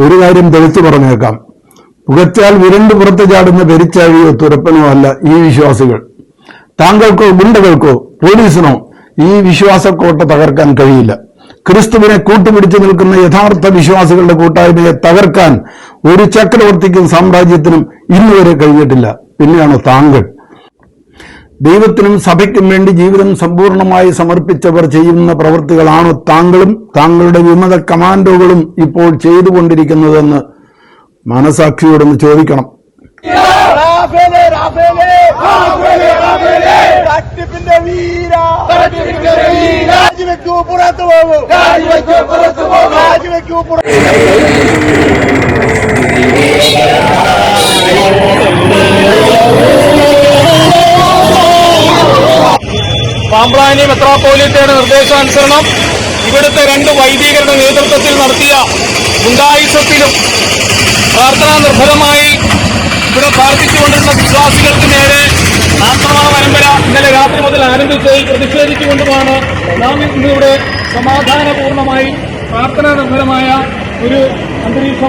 ഒരു കാര്യം തെളിച്ചു പറഞ്ഞേക്കാം. പുകച്ചാൽ വിരണ്ടു പുറത്തു ചാടുന്ന പെരിച്ചാഴിയോ തുരപ്പനോ അല്ല ഈ വിശ്വാസികൾ. താങ്കൾക്കോ ഗുണ്ടകൾക്കോ പോലീസിനോ ഈ വിശ്വാസക്കോട്ട തകർക്കാൻ കഴിയില്ല. ക്രിസ്തുവിനെ കൂട്ടുപിടിച്ചു നിൽക്കുന്ന യഥാർത്ഥ വിശ്വാസികളുടെ കൂട്ടായ്മയെ തകർക്കാൻ ഒരു ചക്രവർത്തിക്കും സാമ്രാജ്യത്തിനും ഇന്നുവരെ കഴിഞ്ഞിട്ടില്ല. പിന്നെയാണ് താങ്കൾ. ദൈവത്തിനും സഭയ്ക്കും വേണ്ടി ജീവിതം സമ്പൂർണമായി സമർപ്പിച്ചവർ ചെയ്യുന്ന പ്രവൃത്തികളാണ് താങ്കളും. താങ്കളുടെ വിമത കമാൻഡോകളും ഇപ്പോൾ ചെയ്തുകൊണ്ടിരിക്കുന്നതെന്ന് മനസാക്ഷിയോടൊന്ന് ചോദിക്കണം. റാഫേലേ റാഫേലേ റാഫേലേ റാഫേലേ. തട്ടിപ്പിന്റെ വീര. തട്ടിപ്പിന്റെ വീര. രാജിവെക്കൂ പുറത്തു പോകൂ. രാജിവെക്കൂ പുറത്തു പോകൂ. രാജിവെക്കൂ പുറത്തു പാമ്പ്രാനി മെത്രാപ്പോലിത്തയുടെ നിർദ്ദേശാനുസരണം ഇവിടുത്തെ രണ്ട് വൈദികരുടെ നേതൃത്വത്തിൽ നടത്തിയ ഗുണ്ടായുസത്തിലും പ്രാർത്ഥനാ നിർഭരമായി ഇവിടെ പ്രാർത്ഥിച്ചുകൊണ്ടിരുന്ന വിശ്വാസികൾക്ക് നേരെ ആക്രമണ പരമ്പര ഇന്നലെ രാത്രി മുതൽ ആരംഭിച്ചതിൽ പ്രതിഷേധിച്ചുകൊണ്ടുമാണ്. നാം ഇന്നിവിടെ സമാധാനപൂർണമായി പ്രാർത്ഥനാ നിർഭരമായ ഒരു അന്തരീക്ഷം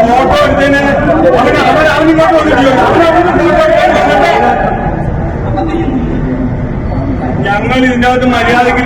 ഫോട്ടോ എടുത്തതിന് അവൻ വന്നിട്ടില്ല ഞങ്ങൾ ഇതിന്റെ അകത്ത് മര്യാദയ്ക്ക്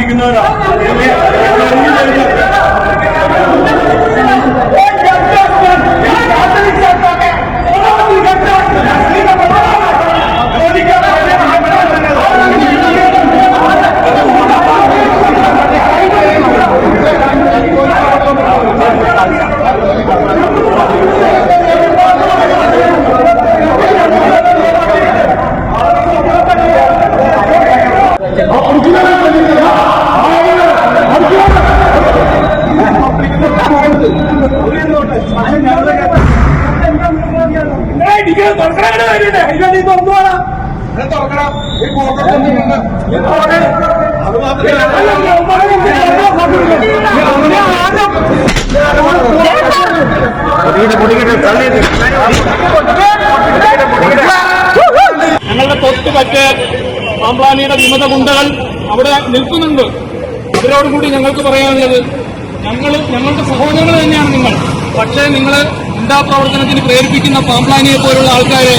പാമ്പ്ലാനിയുടെ വിമത ഗുണ്ടകൾ അവിടെ നിൽക്കുന്നുണ്ട്. ഇവരോടുകൂടി ഞങ്ങൾക്ക് പറയാനുള്ളത് ഞങ്ങൾ ഞങ്ങളുടെ സഹോദരങ്ങൾ തന്നെയാണ് നിങ്ങൾ. പക്ഷേ നിങ്ങൾ ഗുണ്ടാ പ്രവർത്തനത്തിന് പ്രേരിപ്പിക്കുന്ന പാമ്പ്ലാനിയെ പോലുള്ള ആൾക്കാരെ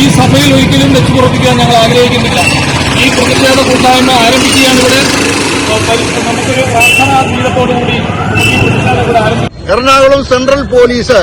ഈ സഭയിൽ ഒരിക്കലും വെച്ചു പുറപ്പിക്കാൻ ഞങ്ങൾ ആഗ്രഹിക്കുന്നില്ല. ഈ പ്രതിഷേധ കൂട്ടായ്മ ആരംഭിക്കുകയാണ് ഇവിടെ. നമുക്കൊരു പ്രാർത്ഥനാ ജീവിതത്തോടുകൂടി ഈ എറണാകുളം സെൻട്രൽ പോലീസ്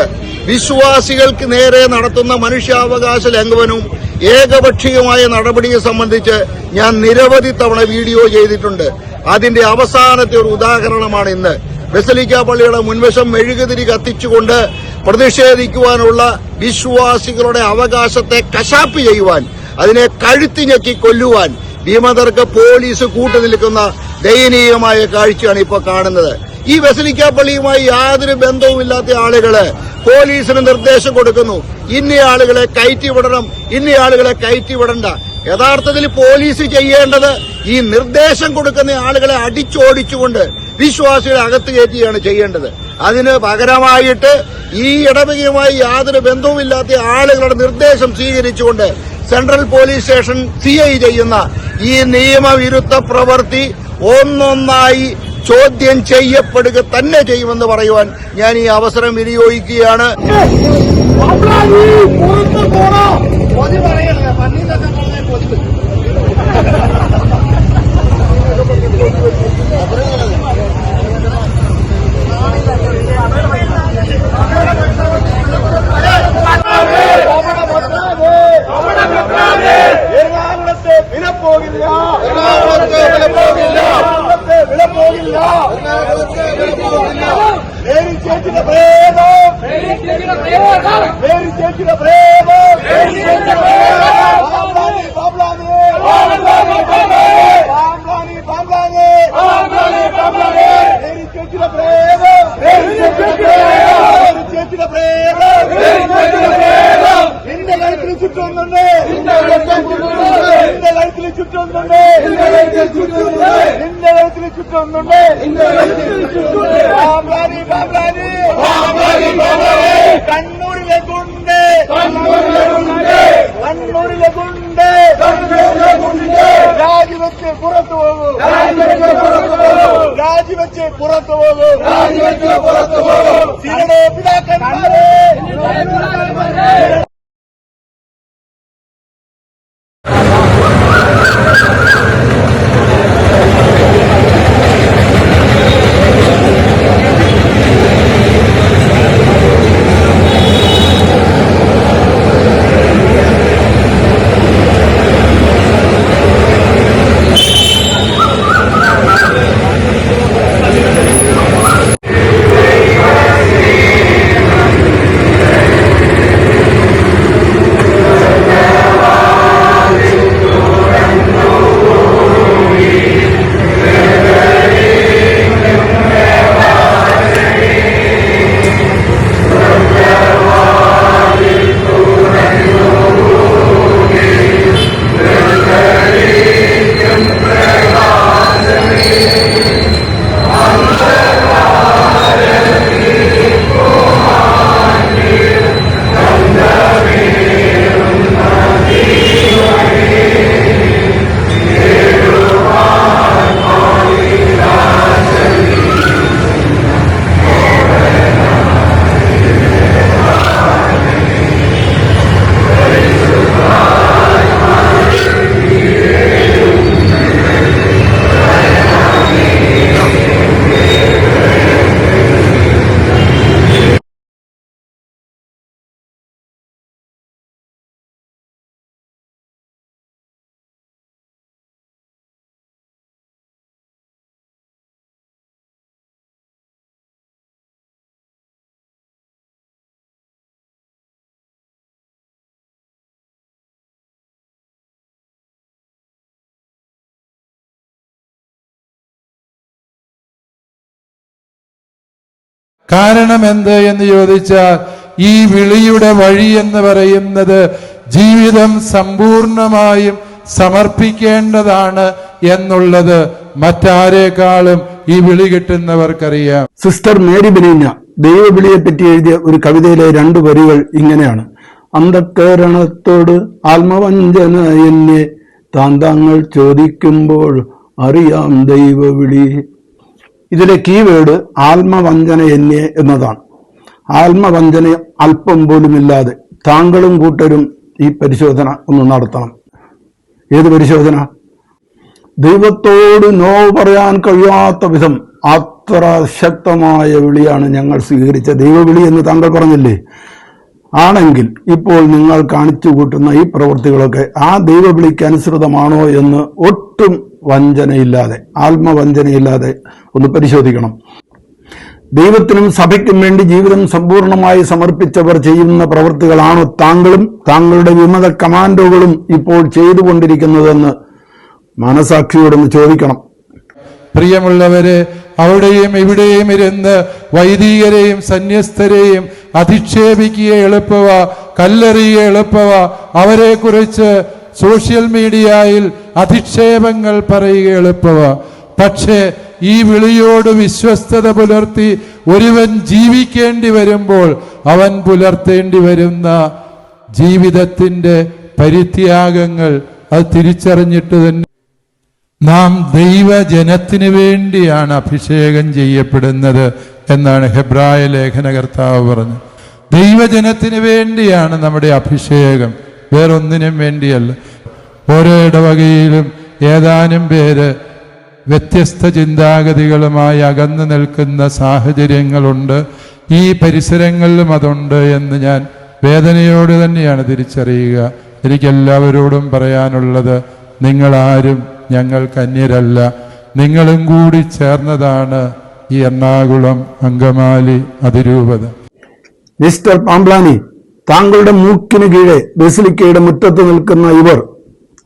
വിശ്വാസികൾക്ക് നേരെ നടത്തുന്ന മനുഷ്യാവകാശ ലംഘനവും ഏകപക്ഷീയമായ നടപടിയെ സംബന്ധിച്ച് ഞാൻ നിരവധി തവണ വീഡിയോ ചെയ്തിട്ടുണ്ട്. അതിന്റെ അവസാനത്തെ ഒരു ഉദാഹരണമാണ് ഇന്ന്. ബസലിക്ക പള്ളിയുടെ മുൻവശം മെഴുകുതിരി കത്തിച്ചുകൊണ്ട് പ്രതിഷേധിക്കുവാനുള്ള വിശ്വാസികളുടെ അവകാശത്തെ കശാപ്പ് ചെയ്യുവാൻ അതിനെ കഴുത്തിഞ്ഞക്കി കൊല്ലുവാൻ വിമതർക്ക് പോലീസ് കൂട്ടുനിൽക്കുന്ന ദയനീയമായ കാഴ്ചയാണ് ഇപ്പോൾ കാണുന്നത്. ഈ വെസലിക്ക പള്ളിയുമായി യാതൊരു ബന്ധവുമില്ലാത്ത ആളുകളെ പോലീസിന് നിർദ്ദേശം കൊടുക്കുന്നു. ഇന്ന ആളുകളെ കയറ്റി വിടണം ഇന്ന ആളുകളെ കയറ്റി വിടണ്ട. യഥാർത്ഥത്തിൽ പോലീസ് ചെയ്യേണ്ടത് ഈ നിർദ്ദേശം കൊടുക്കുന്ന ആളുകളെ അടിച്ചോടിച്ചുകൊണ്ട് വിശ്വാസികളെ അകത്ത് കയറ്റുകയാണ് ചെയ്യേണ്ടത്. അതിന് പകരമായിട്ട് ഈ ഇടവകയുമായി യാതൊരു ബന്ധവുമില്ലാത്ത ആളുകളുടെ നിർദ്ദേശം സ്വീകരിച്ചുകൊണ്ട് സെൻട്രൽ പോലീസ് സ്റ്റേഷൻ സി ചെയ്യുന്ന ഈ നിയമവിരുദ്ധ പ്രവൃത്തി ഒന്നൊന്നായി ചോദ്യം ചെയ്യപ്പെടുക തന്നെ ചെയ്യുമെന്ന് പറയുവാൻ ഞാൻ ഈ അവസരം വിനിയോഗിക്കുകയാണ്. వేరు చేసిన ప్రేమ వేరు చేసిన ప్రేమ. బాబ్లాని బాబ్లాని. చేసిన ప్రేమ ప్రేమ. వేరు చుట్టూ ఉందండి ఇంత లైట్లు చుట్టూ ఉందండి ఇంత చుట్టూ ఉందండి ఇంత లైట్లు చుట్టూ ఉందండి കണ്ണൂരിലെ ഗുണ്ട് കണ്ണൂരിലെ ഗുണ്ട് രാജിവെച്ച് പുറത്തു പോകൂ രാജിവെച്ച് പുറത്തു പോകൂ സിയുടെ പിതാക്കന്മാരെ കാരണം എന്ത് എന്ന് ചോദിച്ചാൽ ഈ വിളിയുടെ വഴി എന്ന് പറയുന്നത് ജീവിതം സമ്പൂർണമായും സമർപ്പിക്കേണ്ടതാണ് എന്നുള്ളത് മറ്റാരേക്കാളും ഈ വിളി കിട്ടുന്നവർക്കറിയാം. സിസ്റ്റർ മേരി ബെനീഞ്ഞ ദൈവവിളിയെ പറ്റി എഴുതിയ ഒരു കവിതയിലെ രണ്ട് വരികൾ ഇങ്ങനെയാണ്. അന്ധക്കരണത്തോട് ആത്മവഞ്ചന എന്നെ താന്താങ്ങൾ ചോദിക്കുമ്പോൾ അറിയാം ദൈവവിളി ഇതിലെ കീവേഡ് ആത്മവഞ്ചന എന്നെ എന്നതാണ്. ആത്മവഞ്ചന അല്പം പോലുമില്ലാതെ താങ്കളും കൂട്ടരും ഈ പരിശോധന ഒന്ന് നടത്തണം. ഏത് പരിശോധന? ദൈവത്തോട് നോ പറയാൻ കഴിയാത്ത വിധം അത്ര ശക്തമായ വിളിയാണ് ഞങ്ങൾ സ്വീകരിച്ച ദൈവവിളി എന്ന് താങ്കൾ പറഞ്ഞില്ലേ? ആണെങ്കിൽ ഇപ്പോൾ നിങ്ങൾ കാണിച്ചു കൂട്ടുന്ന ഈ പ്രവൃത്തികളൊക്കെ ആ ദൈവവിളിക്ക് അനുസൃതമാണോ എന്ന് ഒട്ടും വഞ്ചനയില്ലാതെ ആത്മവഞ്ചനയില്ലാതെ ഒന്ന് പരിശോധിക്കണം. ദൈവത്തിനും സഭയ്ക്കും വേണ്ടി ജീവിതം സമ്പൂർണമായി സമർപ്പിച്ചവർ ചെയ്യുന്ന പ്രവൃത്തികളാണോ താങ്കളും താങ്കളുടെ വിമത കമാൻഡോകളും ഇപ്പോൾ ചെയ്തുകൊണ്ടിരിക്കുന്നതെന്ന് മനസാക്ഷിയോടൊന്ന് ചോദിക്കണം. പ്രിയമുള്ളവരെ അവിടെയും ഇവിടെയും ഇരുന്ന് വൈദികരെയും സന്യസ്തരെയും അധിക്ഷേപിക്കുക എളുപ്പവ കല്ലെറിയുക എളുപ്പവ അവരെക്കുറിച്ച് സോഷ്യൽ മീഡിയയിൽ അധിക്ഷേപങ്ങൾ പറയുക എളുപ്പവ. പക്ഷേ ഈ വിളിയോട് വിശ്വസ്തത പുലർത്തി ഒരുവൻ ജീവിക്കേണ്ടി വരുമ്പോൾ അവൻ പുലർത്തേണ്ടി വരുന്ന ജീവിതത്തിന്റെ പരിത്യാഗങ്ങൾ അത് തിരിച്ചറിഞ്ഞിട്ട് തന്നെ നാം ദൈവജനത്തിന് വേണ്ടിയാണ് അഭിഷേകം ചെയ്യപ്പെടുന്നത് എന്നാണ് ഹെബ്രായ ലേഖനകർത്താവ് പറഞ്ഞത്. ദൈവജനത്തിന് വേണ്ടിയാണ് നമ്മുടെ അഭിഷേകം. വേറൊന്നിനും വേണ്ടിയല്ല. ഓരോ ഇടവകയിലും ഏതാനും പേര് വ്യത്യസ്ത ചിന്താഗതികളുമായി അകന്നു നിൽക്കുന്ന സാഹചര്യങ്ങളുണ്ട്. ഈ പരിസരങ്ങളിലും അതുണ്ട് എന്ന് ഞാൻ വേദനയോട് തന്നെയാണ് തിരിച്ചറിയുക. എനിക്കെല്ലാവരോടും പറയാനുള്ളത് നിങ്ങളാരും ഞങ്ങൾ കന്യരല്ല നിങ്ങളും കൂടി ചേർന്നതാണ് ഈ എറണാകുളം അങ്കമാലി അതിരൂപത. മിസ്റ്റർ പാംബ്ലാനി താങ്കളുടെ മൂക്കിന് കീഴെ ബസിലിക്കയുടെ മുറ്റത്ത് നിൽക്കുന്ന ഇവർ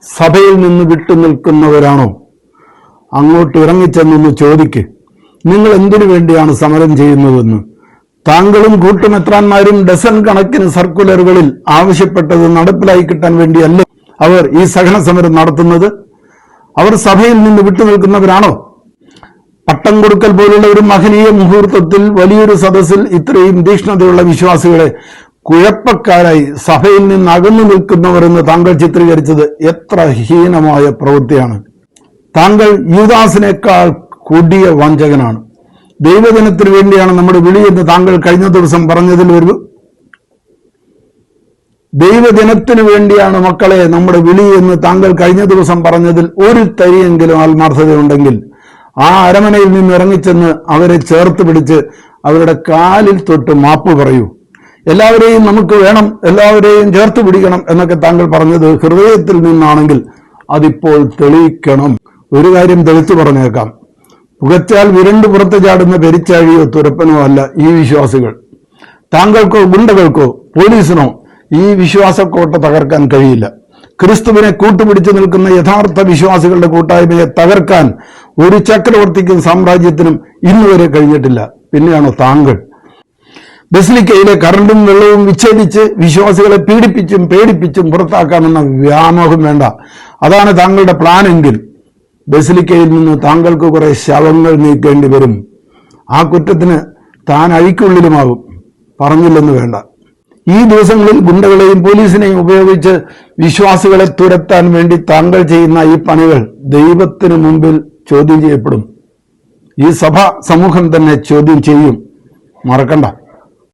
സഭയിൽ നിന്ന് വിട്ടു നിൽക്കുന്നവരാണോ? അങ്ങോട്ട് ഇറങ്ങിച്ചെന്നൊന്ന് ചോദിക്ക്. നിങ്ങൾ എന്തിനു വേണ്ടിയാണ് സമരം ചെയ്യുന്നതെന്ന്. താങ്കളും കൂട്ടുമെത്രാന്മാരും ഡസൺ കണക്കിന് സർക്കുലറുകളിൽ ആവശ്യപ്പെട്ടത് നടപ്പിലായി കിട്ടാൻ വേണ്ടിയല്ല അവർ ഈ സഹന സമരം നടത്തുന്നത്? അവർ സഭയിൽ നിന്ന് വിട്ടുനിൽക്കുന്നവരാണോ പട്ടം കൊടുക്കൽ പോലുള്ള ഒരു മഹനീയ മുഹൂർത്തത്തിൽ വലിയൊരു സദസ്സിൽ ഇത്രയും തീക്ഷ്ണതയുള്ള വിശ്വാസികളെ കുഴപ്പക്കാരായി സഭയിൽ നിന്ന് അകന്നു നിൽക്കുന്നവർ എന്ന് താങ്കൾ ചിത്രീകരിച്ചത് എത്ര ഹീനമായ പ്രവൃത്തിയാണ്. താങ്കൾ യുദാസിനേക്കാൾ കൊടിയ വഞ്ചകനാണ്. ദൈവജനത്തിന് വേണ്ടിയാണ് നമ്മുടെ വിളി എന്ന് താങ്കൾ കഴിഞ്ഞ ദിവസം പറഞ്ഞതിൽ ഒരു ദൈവദിനത്തിന് വേണ്ടിയാണ് മക്കളെ നമ്മുടെ വിളി എന്ന് താങ്കൾ കഴിഞ്ഞ ദിവസം പറഞ്ഞതിൽ ഒരു തരിയെങ്കിലും ആത്മാർത്ഥതയുണ്ടെങ്കിൽ ആ അരമനയിൽ നിന്ന് ഇറങ്ങിച്ചെന്ന് അവരെ ചേർത്ത് പിടിച്ച് അവരുടെ കാലിൽ തൊട്ട് മാപ്പ് പറയൂ. എല്ലാവരെയും നമുക്ക് വേണം എല്ലാവരെയും ചേർത്ത് പിടിക്കണം എന്നൊക്കെ താങ്കൾ പറഞ്ഞത് ഹൃദയത്തിൽ നിന്നാണെങ്കിൽ അതിപ്പോൾ തെളിയിക്കണം. ഒരു കാര്യം തെളിച്ചു പറഞ്ഞേക്കാം. പുകച്ചാൽ വിരണ്ടു പുറത്ത് ചാടുന്ന പെരിച്ചാഴിയോ തുരപ്പനോ അല്ല ഈ വിശ്വാസികൾ. താങ്കൾക്കോ ഗുണ്ടകൾക്കോ പോലീസിനോ ഈ വിശ്വാസക്കോട്ട തകർക്കാൻ കഴിയില്ല. ക്രിസ്തുവിനെ കൂട്ടുപിടിച്ചു നിൽക്കുന്ന യഥാർത്ഥ വിശ്വാസികളുടെ കൂട്ടായ്മയെ തകർക്കാൻ ഒരു ചക്രവർത്തിക്കും സാമ്രാജ്യത്തിനും ഇന്നുവരെ കഴിഞ്ഞിട്ടില്ല. പിന്നെയാണോ താങ്കൾ? ബസിലിക്കയിലെ കറണ്ടും വെള്ളവും വിച്ഛേദിച്ച് വിശ്വാസികളെ പീഡിപ്പിച്ചും പേടിപ്പിച്ചും പുറത്താക്കാമെന്ന വ്യാമോഹം വേണ്ട. അതാണ് താങ്കളുടെ പ്ലാൻ എങ്കിൽ ബസിലിക്കയിൽ നിന്ന് താങ്കൾക്ക് കുറെ ശവങ്ങൾ നീക്കേണ്ടി വരും. ആ കുറ്റത്തിന് താൻ അഴിക്കുള്ളിലുമാകും പറഞ്ഞില്ലെന്ന് വേണ്ട. ഈ ദിവസങ്ങളിൽ ഗുണ്ടകളെയും പോലീസിനെയും ഉപയോഗിച്ച് വിശ്വാസികളെ തുരത്താൻ വേണ്ടി താങ്കൾ ചെയ്യുന്ന ഈ പണികൾ ദൈവത്തിന് മുമ്പിൽ ചോദ്യം ചെയ്യപ്പെടും. ഈ സഭ സമൂഹം തന്നെ ചോദ്യം ചെയ്യും. മറക്കണ്ട.